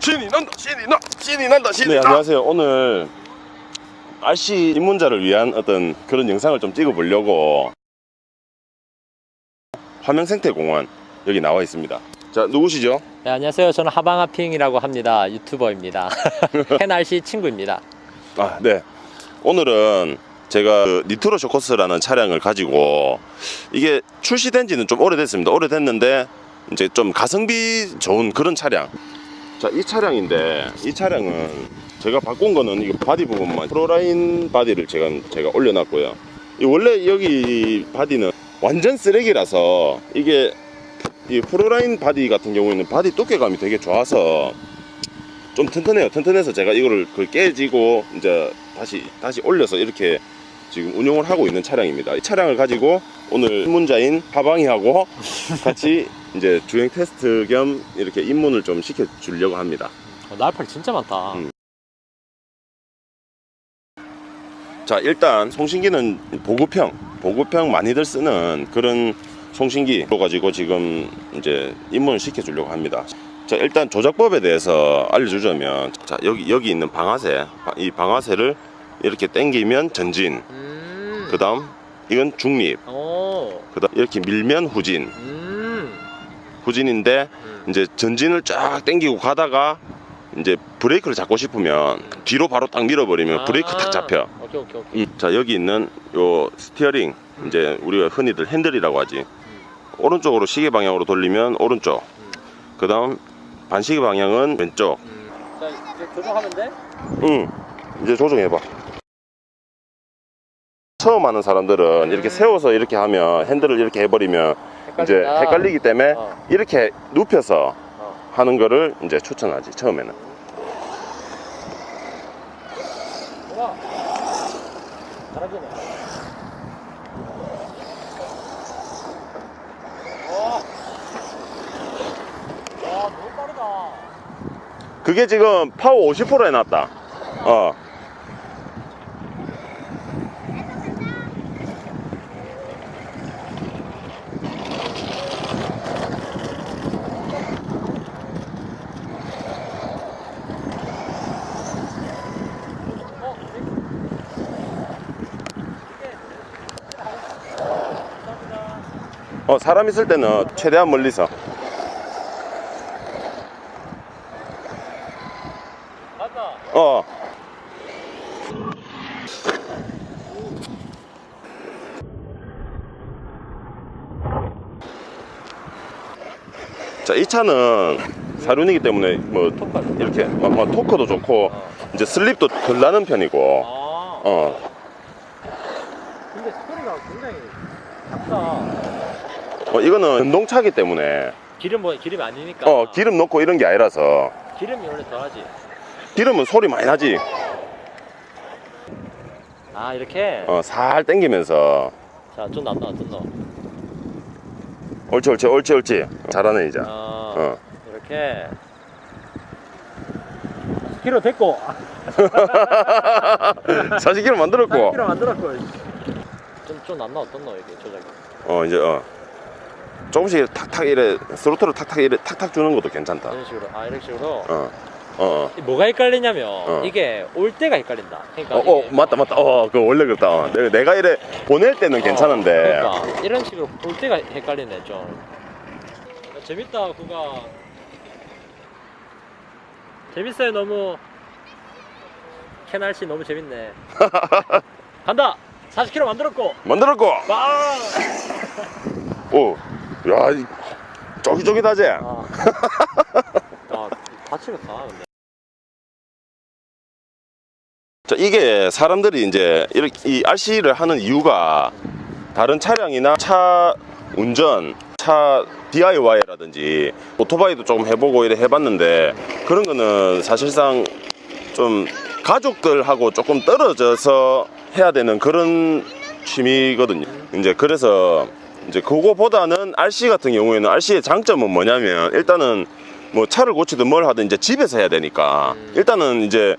신이 난다 신이 나 신이 난다 신이 네, 나 안녕하세요. 오늘 RC 입문자를 위한 어떤 그런 영상을 좀 찍어보려고 화명생태공원 여기 나와 있습니다. 자, 누구시죠? 네, 안녕하세요. 저는 하방아핑이라고 합니다. 유튜버입니다. 해날씨 친구입니다. 아, 네. 오늘은 제가 그 니트로 쇼커스라는 차량을 가지고 이게 출시된 지는 좀 오래됐습니다. 오래됐는데 이제 좀 가성비 좋은 그런 차량. 자, 이 차량인데 이 차량은 제가 바꾼 거는 이거 바디 부분만 프로라인 바디를 제가 제가 올려놨고요. 이 원래 여기 바디는 완전 쓰레기라서 이게 이 프로라인 바디 같은 경우에는 바디 두께감이 되게 좋아서 좀 튼튼해요. 튼튼해서 제가 이거를 그 깨지고 이제 다시 다시 올려서 이렇게 지금 운용을 하고 있는 차량입니다. 이 차량을 가지고 오늘 입문자인 하방이하고 같이 이제 주행 테스트 겸 이렇게 입문을 좀 시켜 주려고 합니다. 어, 날팔 진짜 많다. 음. 자, 일단 송신기는 보급형, 보급형 많이들 쓰는 그런 송신기로 가지고 지금 이제 입문을 시켜 주려고 합니다. 자, 일단 조작법에 대해서 알려주자면, 자, 여기, 여기 있는 방아쇠, 바- 이 방아쇠를 이렇게 당기면 전진, 음. 그 다음, 이건 중립, 오. 그 다음, 이렇게 밀면 후진, 음. 후진인데, 음. 이제 전진을 쫙 당기고 가다가, 이제 브레이크를 잡고 싶으면 뒤로 바로 딱 밀어버리면 브레이크 아. 탁 잡혀. 오케이 오케이 오케이. 음, 자 여기 있는 요 스티어링 이제 우리가 흔히들 핸들이라고 하지 오른쪽으로 시계 방향으로 돌리면 오른쪽 음. 그 다음 반시계 방향은 왼쪽 음. 자 이제 조정하면 돼? 응 이제 조정해봐 처음 하는 사람들은 이렇게 음. 세워서 이렇게 하면 핸들을 이렇게 해버리면 이제 헷갈린다. 헷갈리기 때문에 어. 이렇게 눕혀서 어. 하는 거를 이제 추천하지 처음에는 우와. 잘하지네. 와. 와 너무 빠르다. 그게 지금 파워 50% 해놨다 어 어. 감사합니다. 어, 사람 있을 때는 최대한 멀리서 맞다. 어 자, 이 차는 사륜이기 때문에 뭐. 이렇게 막, 막 토크도 좋고 어. 이제 슬립도 덜 나는 편이고 아. 어, 근데 스토리가 굉장히 작다. 어, 이거는 전동차기 때문에 기름 뭐 기름이 아니니까. 어, 기름 넣고 이런 게 아니라서 기름이 원래 덜하지. 기름은 소리 많이 나지 아 이렇게. 어, 살 땡기면서 자좀 낫다 좀 더. 옳지 옳지 옳지 옳지 잘하네 이제 어, 어. 이렇게. 키로 됐고. 40km 만들었고 키로 만들었고. 좀좀 낫나 어떻노 이게 조작이. 어 이제 어 조금씩 탁탁 이래 스로틀을 탁탁 이래 탁탁 주는 것도 괜찮다 이런 식으로. 아 이런 식으로. 어 어, 어. 뭐가 헷갈리냐면 어. 이게 올 때가 헷갈린다. 그러니까 어, 어, 이게- 맞다, 맞다. 어, 그 원래 그렇다. 어, 내가, 내가 이래 보낼 때는 괜찮은데. 어, 그러니까 이런 식으로 올 때가 헷갈리네 좀. 야, 재밌다 구가. 재밌어요 너무. 캐날 씨 너무 재밌네. 간다. 40km 만들었고. 만들었고. 와. 오, 야, 이 쫄깃쫄깃하지? 아. 아, 다치겠다 근데. 자, 이게 사람들이 이제 이렇게 이 RC를 하는 이유가 다른 차량이나 차 운전, 차 DIY라든지 오토바이도 조금 해보고 이래 해봤는데 그런 거는 사실상 좀 가족들하고 조금 떨어져서 해야 되는 그런 취미거든요. 이제 그래서 이제 그거보다는 RC 같은 경우에는 RC의 장점은 뭐냐면 일단은 뭐 차를 고치든 뭘 하든 이제 집에서 해야 되니까 음. 일단은 이제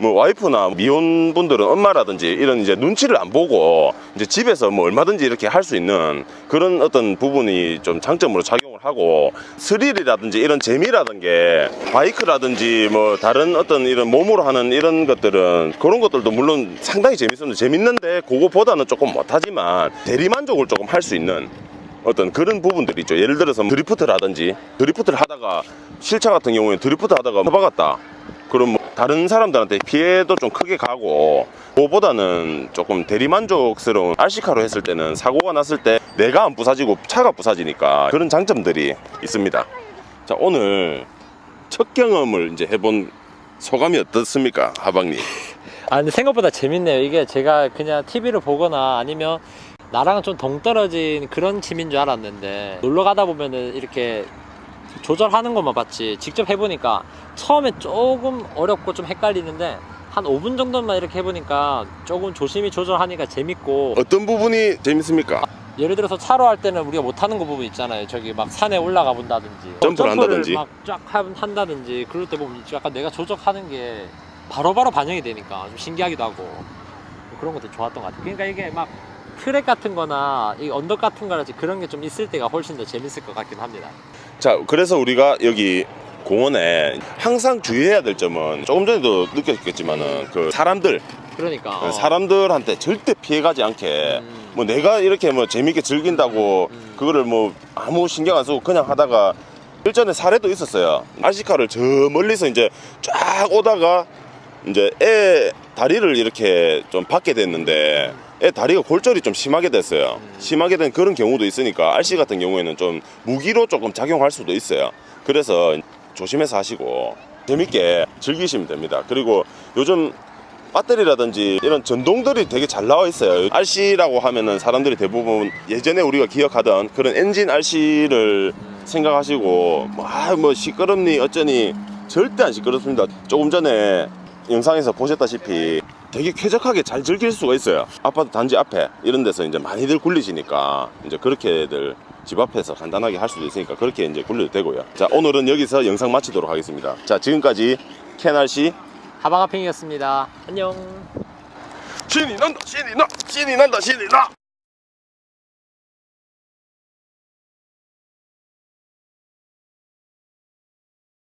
뭐 와이프나 미혼 분들은 엄마라든지 이런 이제 눈치를 안 보고 이제 집에서 뭐 얼마든지 이렇게 할 수 있는 그런 어떤 부분이 좀 장점으로 작용을 하고 스릴이라든지 이런 재미라든 게 바이크라든지 뭐 다른 어떤 이런 몸으로 하는 이런 것들은 그런 것들도 물론 상당히 재밌었는데 재밌는데 그거보다는 조금 못하지만 대리만족을 조금 할 수 있는 어떤 그런 부분들이 있죠. 예를 들어서 뭐 드리프트라든지 드리프트를 하다가 실차 같은 경우에 드리프트 하다가 터박았다. 그럼 뭐 다른 사람들한테 피해도 좀 크게 가고 그거보다는 조금 대리만족스러운 RC카로 했을 때는 사고가 났을 때 내가 안 부사지고 차가 부사지니까 그런 장점들이 있습니다. 자 오늘 첫 경험을 이제 해본 소감이 어떻습니까, 하방님? 아 근데 생각보다 재밌네요. 이게 제가 그냥 TV를 보거나 아니면 나랑 좀 동떨어진 그런 짐인 줄 알았는데 놀러 가다 보면은 이렇게 조절하는 것만 봤지 직접 해보니까 처음에 조금 어렵고 좀 헷갈리는데 한 5분 정도만 이렇게 해보니까 조금 조심히 조절하니까 재밌고 어떤 부분이 재밌습니까? 예를 들어서 차로 할 때는 우리가 못하는 거 부분 있잖아요. 저기 막 산에 올라가 본다든지 점프를 한다든지. 막쫙 한다든지 그럴 때 보면 약간 내가 조작하는 게 바로 바로 반영이 되니까 좀 신기하기도 하고 그런 것도 좋았던 것 같아요. 그러니까 이게 막 트랙 같은 거나 이 언덕 같은 거라지 그런 게 좀 있을 때가 훨씬 더 재밌을 것 같긴 합니다. 자, 그래서 우리가 여기 공원에 항상 주의해야 될 점은 조금 전에도 느꼈겠지만은 그 사람들 그러니까 그 어. 사람들한테 절대 피해가지 않게 음. 뭐 내가 이렇게 뭐 재밌게 즐긴다고 음. 그거를 뭐 아무 신경 안 쓰고 그냥 하다가 일전에 사례도 있었어요. RC카를 저 멀리서 이제 쫙 오다가 이제 애 다리를 이렇게 좀 받게 됐는데 애 다리가 골절이 좀 심하게 됐어요. 심하게 된 그런 경우도 있으니까 RC 같은 경우에는 좀 무기로 조금 작용할 수도 있어요. 그래서 조심해서 하시고 재밌게 즐기시면 됩니다. 그리고 요즘 배터리라든지 이런 전동들이 되게 잘 나와 있어요. RC라고 하면은 사람들이 대부분 예전에 우리가 기억하던 그런 엔진 RC를 생각하시고 뭐, 아, 뭐 시끄럽니 어쩌니 절대 안 시끄럽습니다. 조금 전에 영상에서 보셨다시피 되게 쾌적하게 잘 즐길 수가 있어요. 아파트 단지 앞에 이런 데서 이제 많이들 굴리시니까 이제 그렇게들 집 앞에서 간단하게 할 수도 있으니까 그렇게 이제 굴려도 되고요. 자, 오늘은 여기서 영상 마치도록 하겠습니다. 자, 지금까지 캔RC 하방아핑이었습니다. 안녕. 신이 난다 신이 나 신이 난다 신이 나